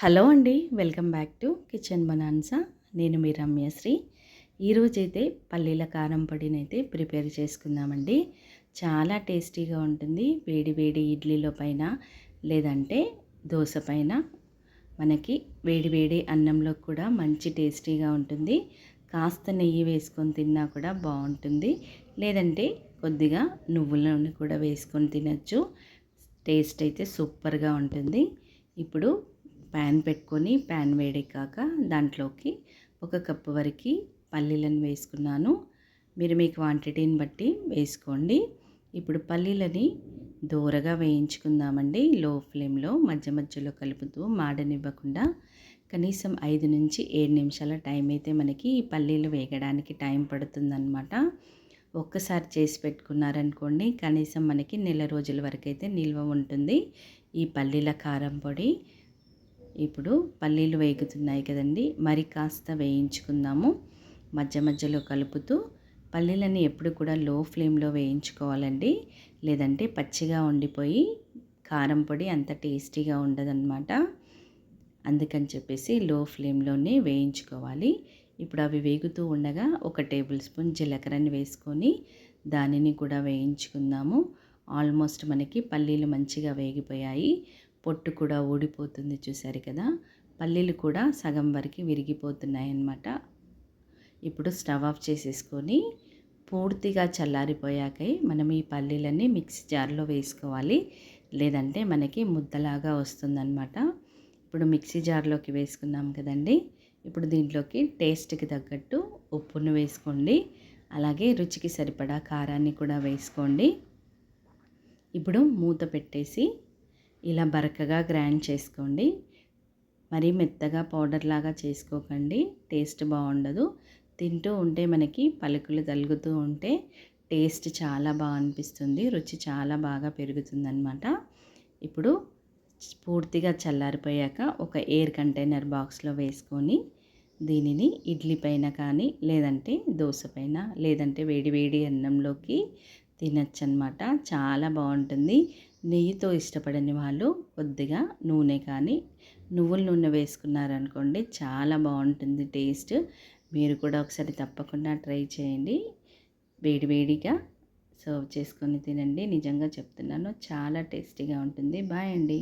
Hello అండి welcome back to kitchen బనాన్సా. నేను మీ రమ్యశ్రీ. ఈరోజైతే పల్లీల కారం పొడినైతే ప్రిపేర్ చేసుకుందామండి. చాలా టేస్టీగా ఉంటుంది. వేడి వేడి ఇడ్లీలో పైన లేదంటే దోశ పైన మనకి వేడి వేడి అన్నంలో కూడా మంచి టేస్టీగా ఉంటుంది. కాస్త నెయ్యి వేసుకొని తిన్నా కూడా బాగుంటుంది. లేదంటే కొద్దిగా నువ్వుల నూనె కూడా వేసుకొని తినచ్చు. టేస్ట్ అయితే సూపర్గా ఉంటుంది. ఇప్పుడు ప్యాన్ పెట్టుకొని ప్యాన్ వేడెక్కాక దాంట్లోకి ఒక కప్పు వరకు పల్లీలను వేసుకున్నాను. మీరు మీ క్వాంటిటీని బట్టి వేసుకోండి. ఇప్పుడు పల్లీలని దూరగా వేయించుకుందామండి. లో ఫ్లేమ్లో మధ్య మధ్యలో కలుపుతూ మాడనివ్వకుండా కనీసం ఐదు నుంచి ఏడు నిమిషాల టైం అయితే మనకి ఈ పల్లీలు వేగడానికి టైం పడుతుందన్నమాట. ఒక్కసారి చేసి పెట్టుకున్నారనుకోండి కనీసం మనకి నెల రోజుల వరకు అయితే నిల్వ ఉంటుంది. ఈ పల్లీల కారం పొడి ఇప్పుడు పల్లీలు వేగుతున్నాయి కదండి. మరి కాస్త వేయించుకుందాము. మధ్య మధ్యలో కలుపుతూ పల్లీలని ఎప్పుడు కూడా లో ఫ్లేమ్లో వేయించుకోవాలండి. లేదంటే పచ్చిగా ఉండిపోయి కారం పొడి అంత టేస్టీగా ఉండదన్నమాట. అందుకని చెప్పేసి లో ఫ్లేమ్లోనే వేయించుకోవాలి. ఇప్పుడు అవి వేగుతూ ఉండగా ఒక టేబుల్ స్పూన్ జీలకర్రని వేసుకొని దానిని కూడా వేయించుకుందాము. ఆల్మోస్ట్ మనకి పల్లీలు మంచిగా వేగిపోయాయి. పొట్టు కూడా ఊడిపోతుంది చూసారు కదా? పల్లీలు కూడా సగం వరకు విరిగిపోతున్నాయి అన్నమాట ఇప్పుడు స్టవ్ ఆఫ్ చేసేసుకొని పూర్తిగా చల్లారిపోయాక మనం ఈ పల్లీలన్నీ మిక్సీ జార్లో వేసుకోవాలి. లేదంటే మనకి ముద్దలాగా వస్తుందన్నమాట. ఇప్పుడు మిక్సీ జార్లోకి వేసుకున్నాం కదండి. ఇప్పుడు దీంట్లోకి టేస్ట్కి తగ్గట్టు ఉప్పును వేసుకోండి. అలాగే రుచికి సరిపడా కారాన్ని కూడా వేసుకోండి. ఇప్పుడు మూత పెట్టేసి ఇలా బరకగా గ్రైండ్ చేసుకోండి. మరీ మెత్తగా పౌడర్ లాగా చేసుకోకండి. టేస్ట్ బాగుండదు. తింటూ ఉంటే మనకి పలుకులు తలుగుతూ ఉంటే టేస్ట్ చాలా బాగా అనిపిస్తుంది. రుచి చాలా బాగా పెరుగుతుందన్నమాట. ఇప్పుడు పూర్తిగా చల్లారిపోయాక ఒక ఎయిర్ కంటైనర్ బాక్స్లో వేసుకొని దీనిని ఇడ్లీ పైన కానీ లేదంటే దోశ పైన లేదంటే వేడి వేడి అన్నంలోకి తినచ్చు అనమాట చాలా బాగుంటుంది. నెయ్యితో ఇష్టపడని వాళ్ళు కొద్దిగా నూనె కానీ నువ్వుల నూనె వేసుకున్నారనుకోండి చాలా బాగుంటుంది టేస్ట్. మీరు కూడా ఒకసారి తప్పకుండా ట్రై చేయండి. వేడివేడిగా సర్వ్ చేసుకొని తినండి. నిజంగా చెప్తున్నాను చాలా టేస్టీగా ఉంటుంది. బాయ్ అండి.